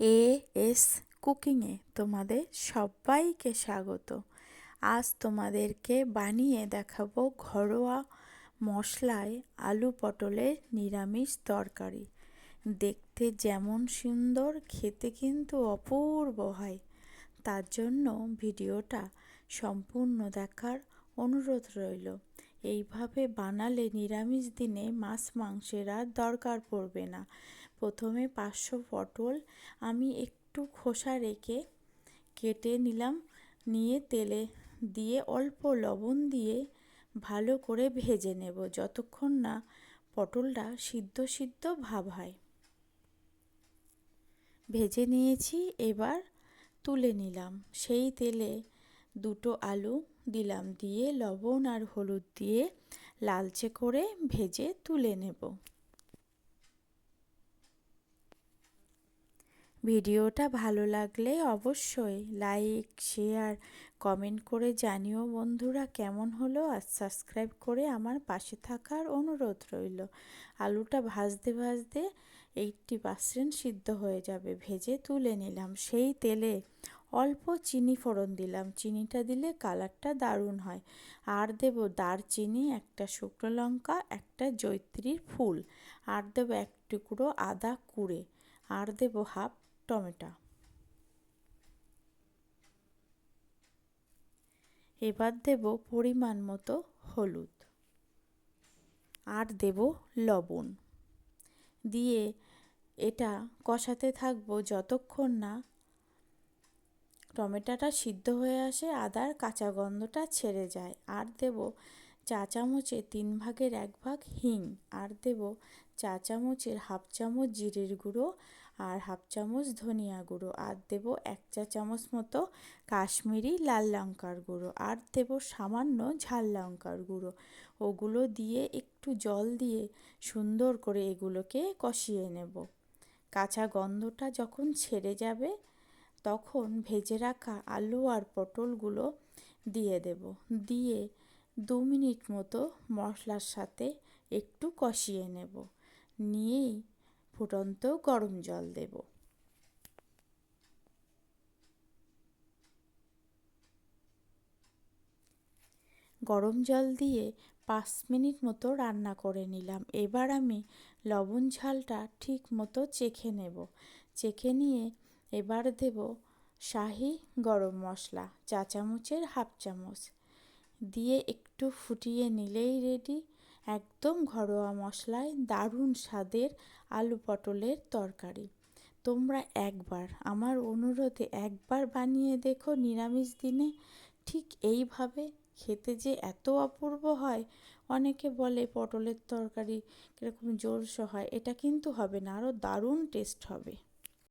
A S কুকিংয়ে তোমাদের সবাইকে স্বাগত। আজ তোমাদেরকে বানিয়ে দেখাবো ঘরোয়া মশলায় আলু পটলের নিরামিষ তরকারি। দেখতে যেমন সুন্দর, খেতে কিন্তু অপূর্ব হয়। তার জন্য ভিডিওটা সম্পূর্ণ দেখার অনুরোধ রইল। এইভাবে বানালে নিরামিষ দিনে মাছ মাংসের আর দরকার পড়বে না। প্রথমে পাঁচশো পটল আমি একটু খোসা রেখে কেটে নিলাম, নিয়ে তেলে দিয়ে অল্প লবণ দিয়ে ভালো করে ভেজে নেব যতক্ষণ না পটলটা সিদ্ধ সিদ্ধ ভাব হয়। ভেজে নিয়েছি, এবার তুলে নিলাম। সেই তেলে দুটো আলু দিলাম, দিয়ে লবণ আর হলুদ দিয়ে লালচে করে ভেজে তুলে নেব। ভিডিওটা ভালো লাগলে অবশ্যই লাইক, শেয়ার, কমেন্ট করে জানিও। বন্ধুরা, কেমন হলো? আর সাবস্ক্রাইব করে আমার পাশে থাকার অনুরোধ রইল। আলুটা ভাজতে ভাজতে এইটটি পার্সেন্ট সিদ্ধ হয়ে যাবে। ভেজে তুলে নিলাম। সেই তেলে অল্প চিনি ফোড়ন দিলাম। চিনিটা দিলে কালারটা দারুণ হয়। আর দেব দারচিনি, একটা শুকনো লঙ্কা, একটা জৈত্রীর ফুল। আর দেবো এক টুকরো আদা কুড়ে। আর দেবো হাফ টমেটো। এবার দেব পরিমাণ মতো হলুদ। আর দেব লবণ। দিয়ে এটা কষাতে থাকব যতক্ষণ না টমেটোটা সিদ্ধ হয়ে আসে, আদার কাঁচা গন্ধটা ছেড়ে যায়। আর দেব চা চামচে তিন ভাগের এক ভাগ হিং। আর দেব চা চামচের হাফ চামচ জিরের গুঁড়ো আর হাফ চামচ ধনিয়া গুঁড়ো, আর দেব এক চা চামচ মতো কাশ্মীরি লাল লঙ্কার গুঁড়ো, আর দেব সামান্য ঝাল লঙ্কার গুঁড়ো। ওগুলো দিয়ে একটু জল দিয়ে সুন্দর করে এগুলোকে কষিয়ে নেব। কাঁচা গন্ধটা যখন ছেড়ে যাবে, তখন ভেজে রাখা আলু আর পটলগুলো দিয়ে দেব। দিয়ে দু মিনিট মতো মশলার সাথে একটু কষিয়ে নেব। নিয়েই ফুটন্ত গরম জল দেব। গরম জল দিয়ে পাঁচ মিনিট মতো রান্না করে নিলাম। এবার আমি লবণ ঝালটা ঠিক মতো চেখে নেব। চেখে নিয়ে এবার দেব শাহি গরম মশলা, চা চামচের হাফ চামচ। দিয়ে একটু ফুটিয়ে নিলেই রেডি একদম ঘরোয়া মশলায় দারুণ স্বাদের আলু পটলের তরকারি। তোমরা একবার, আমার অনুরোধে একবার বানিয়ে দেখো নিরামিষ দিনে। ঠিক এইভাবে খেতে যে এত অপূর্ব হয়, অনেকে বলে পটলের তরকারি কীরকম জোরসো হয়, এটা কিন্তু হবে না আরও দারুণ টেস্ট হবে।